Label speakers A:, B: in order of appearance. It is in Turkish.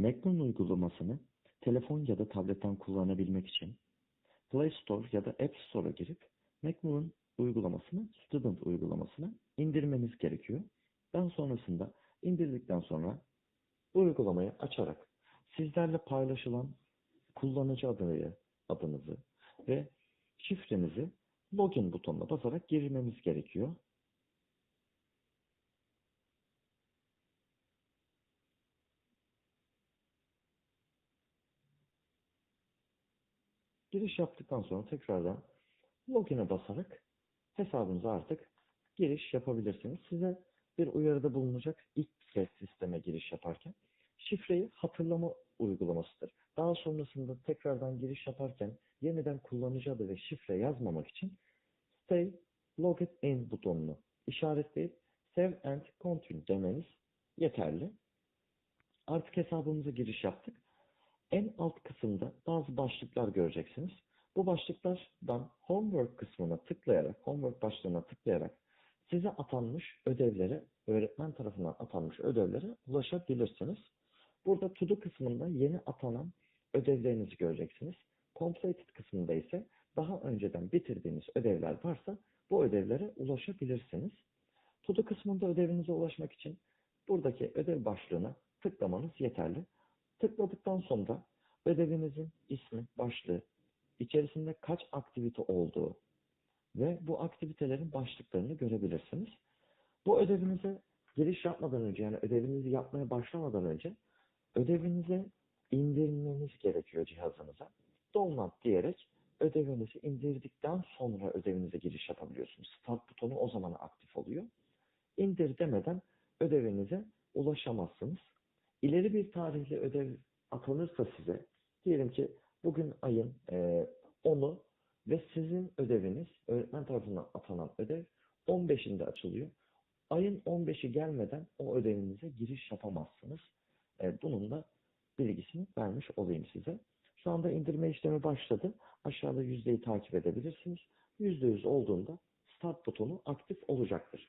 A: Macmoon uygulamasını telefon ya da tabletten kullanabilmek için Play Store ya da App Store'a girip Macmoon uygulamasını, Student uygulamasını indirmeniz gerekiyor. Daha sonrasında indirdikten sonra bu uygulamayı açarak sizlerle paylaşılan kullanıcı adını, adınızı ve şifrenizi login butonuna basarak girmemiz gerekiyor. Giriş yaptıktan sonra tekrardan login'e basarak hesabınıza artık giriş yapabilirsiniz. Size bir uyarıda bulunacak ilk kez sisteme giriş yaparken şifreyi hatırlama uygulamasıdır. Daha sonrasında tekrardan giriş yaparken yeniden kullanıcı adı ve şifre yazmamak için Stay Logged In butonunu işaretleyip Save and Continue demeniz yeterli. Artık hesabımıza giriş yaptık. En alt kısımda bazı başlıklar göreceksiniz. Bu başlıklardan Homework kısmına tıklayarak, Homework başlığına tıklayarak size atanmış ödevlere, öğretmen tarafından atanmış ödevlere ulaşabilirsiniz. Burada To Do kısmında yeni atanan ödevlerinizi göreceksiniz. Completed kısmında ise daha önceden bitirdiğiniz ödevler varsa bu ödevlere ulaşabilirsiniz. To Do kısmında ödevinize ulaşmak için buradaki ödev başlığına tıklamanız yeterli. Tıkladıktan sonra ödevinizin ismi, başlığı, içerisinde kaç aktivite olduğu ve bu aktivitelerin başlıklarını görebilirsiniz. Bu ödevinize giriş yapmadan önce yani ödevinizi yapmaya başlamadan önce ödevinize indirmeniz gerekiyor cihazınıza. Download diyerek ödevinizi indirdikten sonra ödevinize giriş yapabiliyorsunuz. Start butonu o zaman aktif oluyor. İndir demeden ödevinize ulaşamazsınız. İleri bir tarihli ödev atanırsa size, diyelim ki bugün ayın e, 10'u ve sizin ödeviniz, öğretmen tarafından atanan ödev 15'inde açılıyor. Ayın 15'i gelmeden o ödevinize giriş yapamazsınız. E, bunun da bilgisini vermiş olayım size. Şu anda indirme işlemi başladı. Aşağıda yüzdeyi takip edebilirsiniz. %100 olduğunda start butonu aktif olacaktır.